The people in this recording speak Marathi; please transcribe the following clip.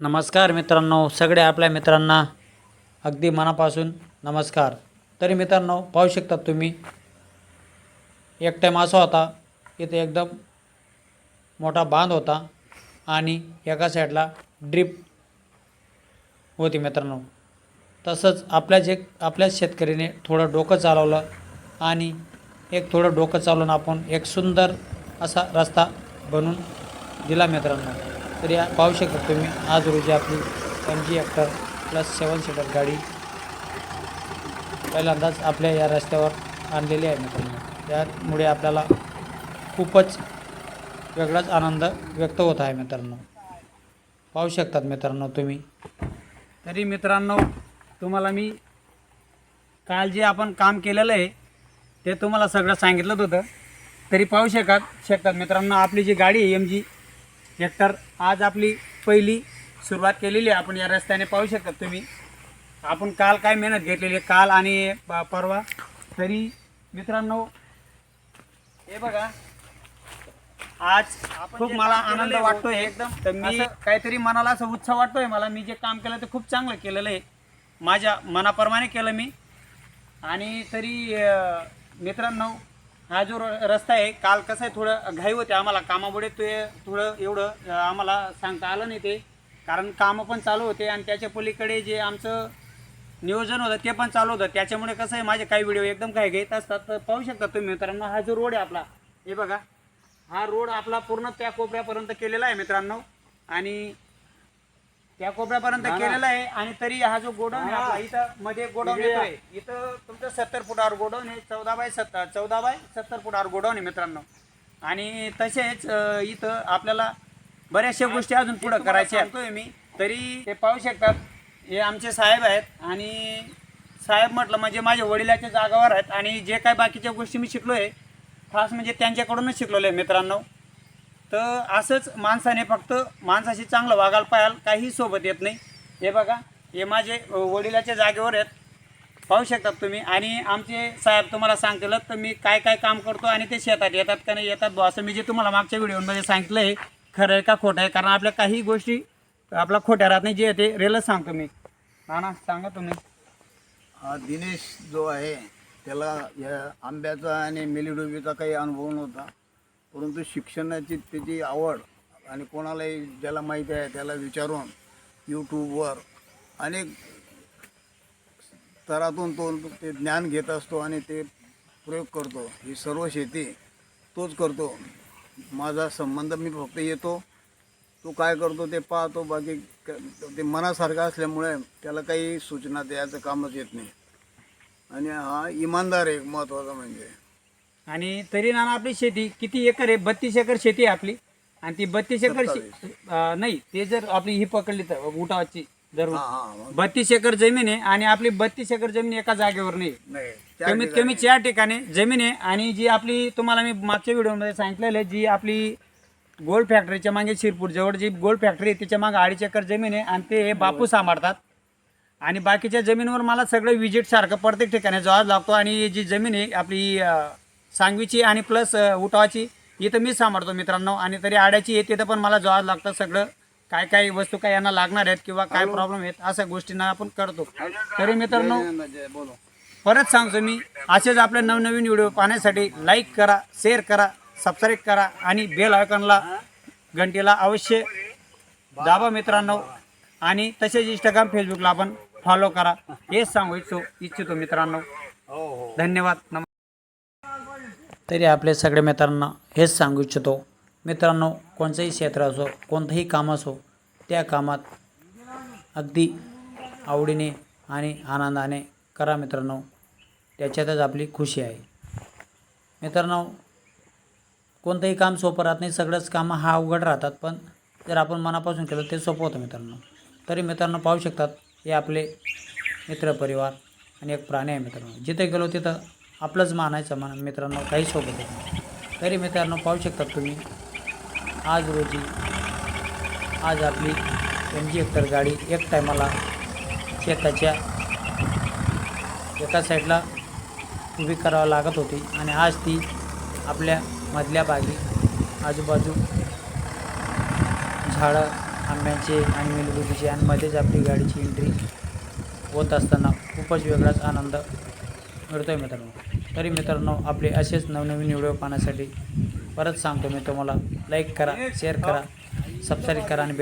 नमस्कार मित्रांनो सगळ्या आपल्या मित्रांना अगदी मनापासून नमस्कार. तरी मित्रांनो पाहू शकतात तुम्ही एक टाईम असा होता इथे एकदम मोठा बांध होता आणि एका साईडला ड्रीप होती मित्रांनो. तसंच आपल्याच एक आपल्याच शेतकरीने थोडं डोकं चालवलं आणि एक थोडं डोकं चालवून आपण एक सुंदर असा रस्ता बनवून दिला मित्रांनो. तर या पाहू शकता तुम्ही आज रोजी आपली M G Hector plus seven seater गाडी पहिल्यांदाच आपल्या या रस्त्यावर आणलेली आहे मित्रांनो. त्यामुळे आपल्याला खूपच वेगळाच आनंद व्यक्त होत आहे मित्रांनो. पाहू शकतात मित्रांनो तुम्ही. तरी मित्रांनो तुम्हाला मी काल जे आपण काम केलेलं आहे ते तुम्हाला सगळं सांगितलं होतं. तरी पाहू शकत शकतात मित्रांनो आपली जी गाडी आहे एम जी हेक्टर आज आपली पहिली सुरुवात केलेली आहे आपण या रस्त्याने पाहू शकतात तुम्ही. आपण काल काय मेहनत घेतलेली आहे काल आणि परवा. तरी मित्रांनो हे बघा. आज खूप मला आनंद वाटतोय. एकदम तर मी काहीतरी मनाला असं उत्साह वाटतोय. मला मी जे काम केलं ते खूप चांगलं केलेलं आहे. माझ्या मनाप्रमाणे केलं मी. आणि तरी मित्रांनो हा जो रस्ता आहे काल कसं आहे थोडं घाई होते आम्हाला. कामामुळे ते थोडं एवढं आम्हाला सांगता आलं नाही ते. कारण कामं पण चालू होते आणि त्याच्या पलीकडे जे आमचं नियोजन होतं ते पण चालू होतं. त्याच्यामुळे कसं आहे माझे काही व्हिडिओ एकदम काही घेत असतात. तर पाहू शकता तुम्ही मित्रांनो हा जो रोड आहे आपला हे बघा. हा रोड आपला पूर्ण त्या कोपऱ्यापर्यंत केलेला आहे मित्रांनो. आणि त्या कोपऱ्यापर्यंत केलेला आहे आणि तरी हा जो गोडाऊन आहे इथं मध्ये गोडाऊन येतोय. इथं तुमचं सत्तर फुटावर गोडाऊन आहे चौदा बाय सत्तर चौदा बाय सत्तर फुटावर गोडाऊन आहे मित्रांनो. आणि तसेच इथं आपल्याला बऱ्याचशा गोष्टी अजून पुढं करायच्या आहेत. मी. तरी ते पाहू शकतात. हे आमचे साहेब आहेत आणि साहेब म्हटलं म्हणजे माझ्या वडिलाच्या जागावर आहेत आणि जे काय बाकीच्या गोष्टी मी शिकलो आहे खास म्हणजे त्यांच्याकडूनच शिकलेलो आहे मित्रांनो. तर असंच माणसाने फक्त माणसाशी चांगलं वागायला पाहाल काही सोबत येत नाही. हे बघा हे माझे वडिलाच्या जागेवर आहेत. पाहू शकतात तुम्ही. आणि आमचे साहेब तुम्हाला सांगतील तर मी काय काय काम करतो आणि ते शेतात येतात का नाही येतात बुवा असं मी जे तुम्हाला मागच्या व्हिडिओमध्ये सांगितलं आहे खरं आहे का खोटं आहे? कारण आपल्या काही गोष्टी आपल्या खोट्या राहत नाही जे येते ते रेलच सांगतो मी. ना ना सांगा तुम्ही. हा दिनेश जो आहे त्याला या आंब्याचा आणि मेलीडोबीचा काही अनुभव नव्हता. परंतु शिक्षणाची त्याची आवड आणि कोणालाही ज्याला माहिती आहे त्याला विचारून यूट्यूबवर अनेक स्तरातून तो ते ज्ञान घेत असतो आणि ते प्रयोग करतो. ही सर्व शेती तोच करतो. माझा संबंध मी फक्त येतो. तो काय करतो ते पाहतो. बाकी क- ते मनासारखं असल्यामुळे त्याला काही सूचना द्यायचं कामच येत नाही. आणि हा इमानदार एक महत्त्वाचा म्हणजे आणि तरी ना आपली शेती किती एकर आहे? बत्तीस एकर शेती आहे आपली. आणि ती बत्तीस एकर शे- अं, नाही ते जर आपली ही पकडली तर उठावाची हा हा मग. बत्तीस एकर जमीन आहे आणि आपली बत्तीस एकर जमीन एका जागेवर नाही. नाही त्या कमीत कमी चार ठिकाणी जमीन आहे आणि जी आपली तुम्हाला मी मागच्या व्हिडिओमध्ये सांगितलेलं आहे जी आपली गोल्ड फॅक्टरीच्या मागे शिरपूर जवळ जी गोल्ड फॅक्टरी आहे तिच्यामागे अडीच एकर जमीन आहे आणि ते बापू सांभाळतात. आणि बाकीच्या जमिनीवर मला सगळं विजिट सारखं प्रत्येक ठिकाणी जावं लागतो आणि जी जमीन आहे आपली अं, सांगवीची आणि प्लस उठावाची इथं मी सांभाळतो मित्रांनो. आणि तरी आड्याची आहे तिथं पण मला जावं लागतं सगळं. काय काय वस्तू काय यांना लागणार आहेत किंवा काय प्रॉब्लेम आहेत अशा गोष्टींना आपण करतो. तरी मित्रांनो बोलो. परत सांगतो मी असेच आपले नवनवीन व्हिडिओ पाहण्यासाठी लाईक करा शेअर करा सबस्क्राईब करा आणि बेल आयकॉनला घंटीला अवश्य दाबा मित्रांनो. आणि तसेच इंस्टाग्राम फेसबुकला आपण फॉलो करा. हेच सांगू इच्छितो इच्छितो मित्रांनो. हो हो. धन्यवाद. नम तरी आपल्या सगळ्या मित्रांना हेच सांगू इच्छितो. मित्रांनो कोणतंही क्षेत्र असो कोणतंही काम असो त्या कामात अगदी आवडीने आणि आनंदाने करा मित्रांनो. त्याच्यातच आपली खुशी आहे. मित्रांनो कोणतंही काम सोपं राहत नाही सगळंच कामं हा अवघड राहतात पण जर आपण मनापासून केलं ते सोपं होतं मित्रांनो. तरी मित्रांनो पाहू शकतात हे आपले मित्रपरिवार आणि एक प्राणी आहे मित्रांनो. जिथे गेलो तिथं आपलंच मानायचं म्हणा मित्रांनो काही सोबत नाही तरी मित्रांनो पाहू शकतात तुम्ही आज रोजी आज आपली एम जी हेक्टर गाडी एक टायमाला शेताच्या एका साईडला उभी करावं लागत होती आणि आज ती आपल्या मधल्या बागी आजूबाजू झाडं आंब्याचे आणि मिलबुजीचे आणि मध्येच आपली गाडीची एंट्री होत असताना खूपच वेगळाच आनंद मिळतो आहे मित्रांनो. तरी मित्रांनो आपले असेच नवनवीन व्हिडिओ पाहण्यासाठी परत सांगतो मी तुम्हाला. लाईक करा शेअर करा सबस्क्राईब करा आणि